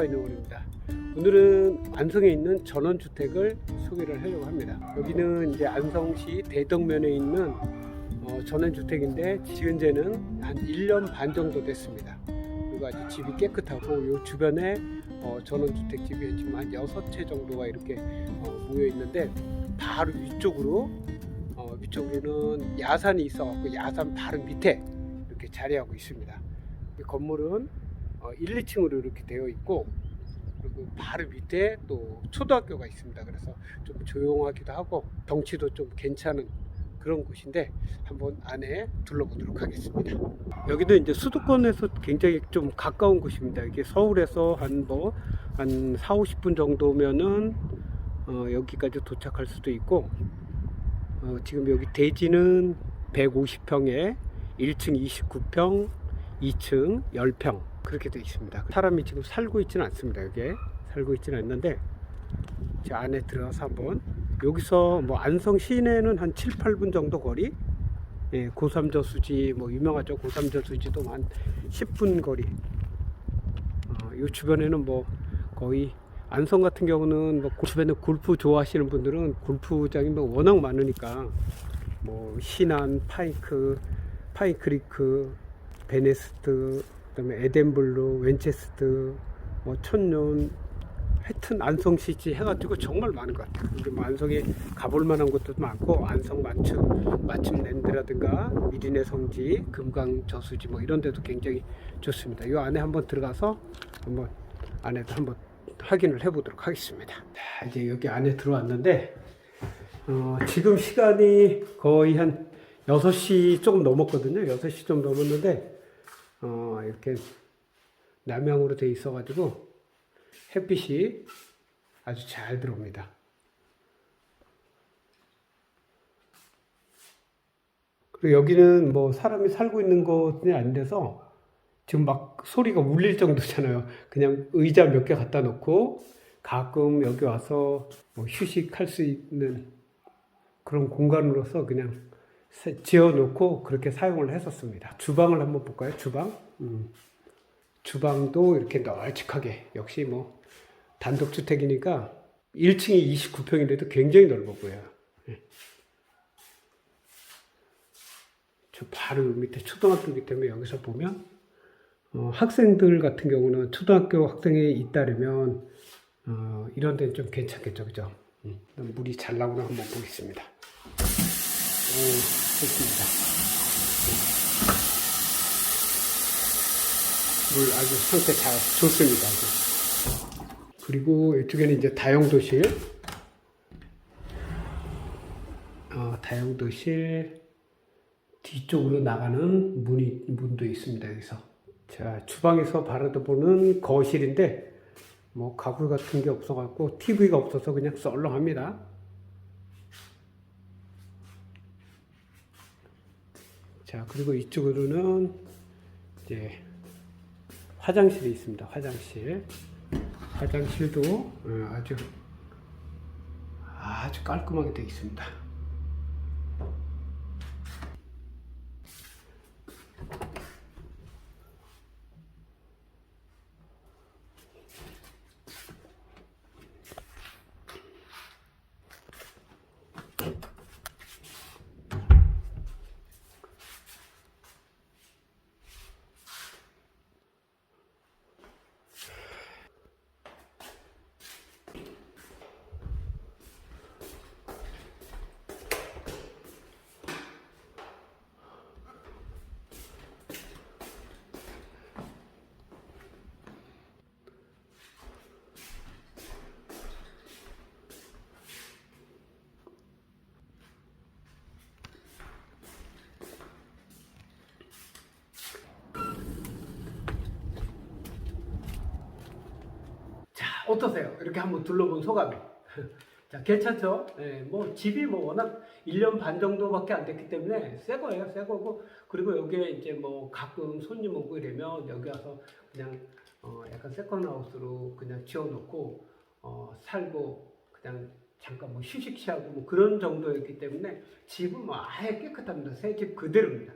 안녕하십니까 솔바이너원입니다. 오늘은 안성에 있는 전원주택을 소개를 하려고 합니다. 여기는 이제 안성시 대덕면에 있는 어, 전원주택인데 지은 지는 한 1년 반 정도 됐습니다. 그리고 아주 집이 깨끗하고 이 주변에 어, 전원주택 집이 지금 한 6채 정도가 이렇게 어, 모여 있는데 바로 위쪽으로 어, 위쪽에는 야산이 있어갖고 야산 바로 밑에 이렇게 자리하고 있습니다. 이 건물은 어, 1, 2층으로 이렇게 되어 있고 그리고 바로 밑에 또 초등학교가 있습니다. 그래서 좀 조용하기도 하고 덩치도 좀 괜찮은 그런 곳인데 한번 안에 둘러보도록 하겠습니다. 여기도 이제 수도권에서 굉장히 좀 가까운 곳입니다. 이게 서울에서 한 뭐 한 4, 50분 정도면은 어, 여기까지 도착할 수도 있고 어, 지금 여기 대지는 150평에 1층 29평, 2층 10평 그렇게 되어 있습니다. 사람이 지금 살고 있지는 않습니다. 여기에 살고 있지는 않는데 저 안에 들어가서 한번 여기서 뭐 안성 시내는 한 7, 8분 정도 거리 예, 고삼저 수지 뭐 유명하죠. 고삼저 수지도 한 10분 거리. 어, 이 주변에는 뭐 거의 안성 같은 경우는 뭐 주변에 골프 좋아하시는 분들은 골프장이 뭐 워낙 많으니까 뭐 신안, 파이크, 파이크리크, 베네스트, 그다음에 에덴블루, 웬체스트, 뭐 천년, 하여튼 안성시티 해가지고 정말 많은 것 같아요. 이게 뭐 안성에 가볼 만한 곳도 많고 안성 맞춤 맞춤 랜드라든가 미리네 성지, 금강 저수지 뭐 이런 데도 굉장히 좋습니다. 이 안에 한번 들어가서 한번 안에도 한번 확인을 해보도록 하겠습니다. 자, 이제 여기 안에 들어왔는데 어, 지금 시간이 거의 한 6시 조금 넘었거든요. 6시 좀 넘었는데 어, 이렇게 남향으로 돼 있어가지고 햇빛이 아주 잘 들어옵니다. 그리고 여기는 뭐 사람이 살고 있는 곳이 안 돼서 지금 막 소리가 울릴 정도잖아요. 그냥 의자 몇 개 갖다 놓고 가끔 여기 와서 뭐 휴식할 수 있는 그런 공간으로서 그냥 세- 지어놓고 그렇게 사용을 했었습니다. 주방을 한번 볼까요? 주방. 음. 주방도 이렇게 널찍하게 역시 뭐 단독주택이니까 1층이 29평인데도 굉장히 보여요. 예. 저 바로 밑에 초등학교이기 때문에 여기서 보면 어, 학생들 같은 경우는 초등학교 학생이 있다면 어, 이런 데는 좀 괜찮겠죠, 그죠? 음, 물이 잘 나오나 한번 보겠습니다. 오, 좋습니다. 물 아주 상태 잘 좋습니다. 그리고 이쪽에는 이제 다용도실, 어, 다용도실 뒤쪽으로 나가는 문이 문도 있습니다. 여기서 자 주방에서 바라보는 거실인데 뭐 가구 같은 게 없어갖고 TV가 없어서 그냥 썰렁합니다. 자 그리고 이쪽으로는 이제 화장실이 있습니다. 화장실 화장실도 어, 아주 아주 깔끔하게 되어 있습니다. 자, 어떠세요? 이렇게 한번 둘러본 소감이. 자, 괜찮죠? 예, 뭐, 집이 뭐, 워낙 1년 반 정도밖에 안 됐기 때문에 새 거예요, 새 거고. 그리고 여기에 이제 뭐, 가끔 손님 오고 이러면 여기 와서 그냥, 어, 약간 세컨하우스로 그냥 지어놓고, 어, 살고, 그냥 잠깐 뭐 휴식 취하고 뭐 그런 정도였기 때문에 집은 뭐 아예 깨끗합니다. 새 집 그대로입니다.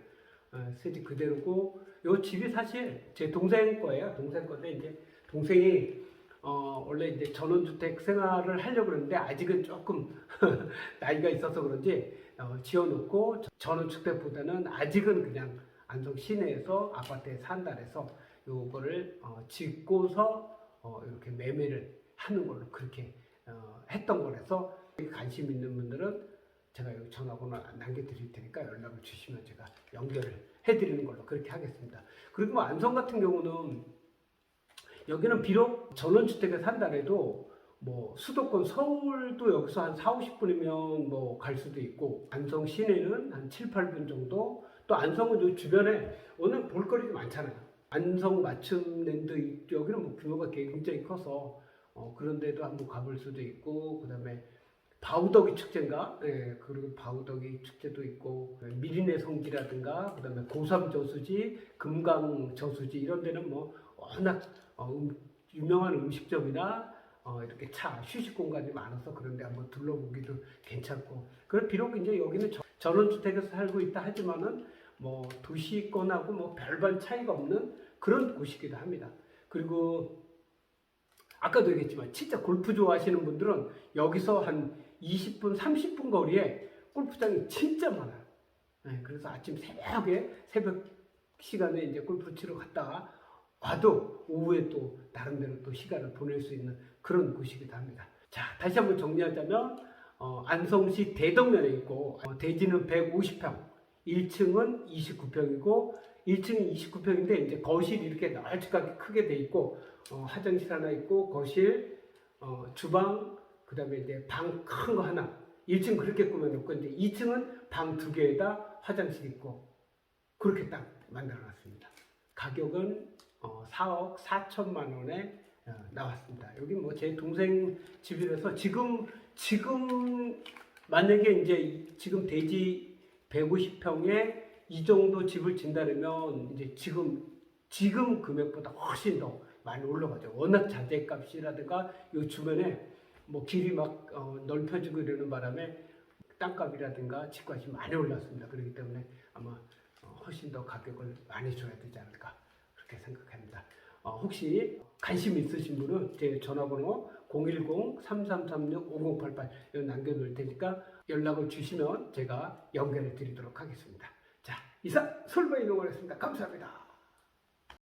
어, 새집 그대로고, 요 집이 사실 제 동생 거예요. 동생 건데 이제 동생이 어, 원래 이제 전원주택 생활을 하려고 그러는데 아직은 조금 나이가 있어서 그런지 어, 지어놓고 전원주택보다는 아직은 그냥 안성 시내에서 아파트에 산다 해서 요거를 어, 짓고서 어, 이렇게 매매를 하는 걸로 그렇게 어, 했던 거라서 관심 있는 분들은 제가 여기 전화번호 남겨드릴 테니까 연락을 주시면 제가 연결을 해드리는 걸로 그렇게 하겠습니다. 그리고 뭐 안성 같은 경우는 여기는 비록 전원주택에 산다 해도 뭐 수도권 서울도 여기서 한 4, 50분이면 뭐 갈 수도 있고 안성 시내는 한 7, 8분 정도 또 안성은 요 주변에 오늘 볼거리도 많잖아요. 안성 맞춤랜드 이- 여기는 뭐 규모가 굉장히 커서 어, 그런 데도 한번 가볼 수도 있고 그다음에 바우더기 축제인가? 예, 그리고 바우더기 축제도 있고 미리네 성지라든가 그다음에 고삼 저수지, 금강 저수지 이런 데는 뭐 워낙 어, 음- 유명한 음식점이나 어, 이렇게 차 휴식 공간이 많아서 그런데 한번 둘러보기도 괜찮고. 그리고 비록 이제 여기는 저- 전원주택에서 살고 있다 하지만은 뭐 도시권하고 뭐 별반 차이가 없는 그런 곳이기도 합니다. 그리고 아까도 얘기했지만 진짜 골프 좋아하시는 분들은 여기서 한 20분, 30분 거리에 골프장이 진짜 많아요. 네, 그래서 아침 새벽에 새벽 시간에 이제 골프 치러 갔다가 와도 오후에 또 나름대로 또 시간을 보낼 수 있는 그런 곳이기도 합니다. 자, 다시 한번 정리하자면 어, 안성시 대덕면에 있고 어, 대지는 150평, 1층은 29평이고 1층이 29평인데 이제 거실이 이렇게 널찍하게 크게 돼 있고 어, 화장실 하나 있고 거실, 어, 주방, 그다음에 이제 방 큰 거 하나. 1층 그렇게 꾸며놓고 이제 2층은 방 두 개에다 화장실 있고 그렇게 딱 만들어놨습니다. 가격은 어, 4억 4천만 원에 어, 나왔습니다. 여기 뭐 제 동생 집이라서 지금 지금 만약에 이제 이- 지금 대지 150평에 이 정도 집을 진다면 이제 지금 지금 금액보다 훨씬 더 많이 올라가죠. 워낙 자재값이라든가 이 주변에 뭐 길이 막 어, 넓혀지고 이러는 바람에 땅값이라든가 집값이 많이 올랐습니다. 그렇기 때문에 아마 어, 훨씬 더 가격을 많이 줘야 되지 않을까 그렇게 생각합니다. 어, 혹시 관심 있으신 분은 제 전화번호 010-3336-5088 여기 남겨놓을 테니까 연락을 주시면 제가 연결해 드리도록 하겠습니다. 자, 이상 솔바이 농원이었습니다. 감사합니다.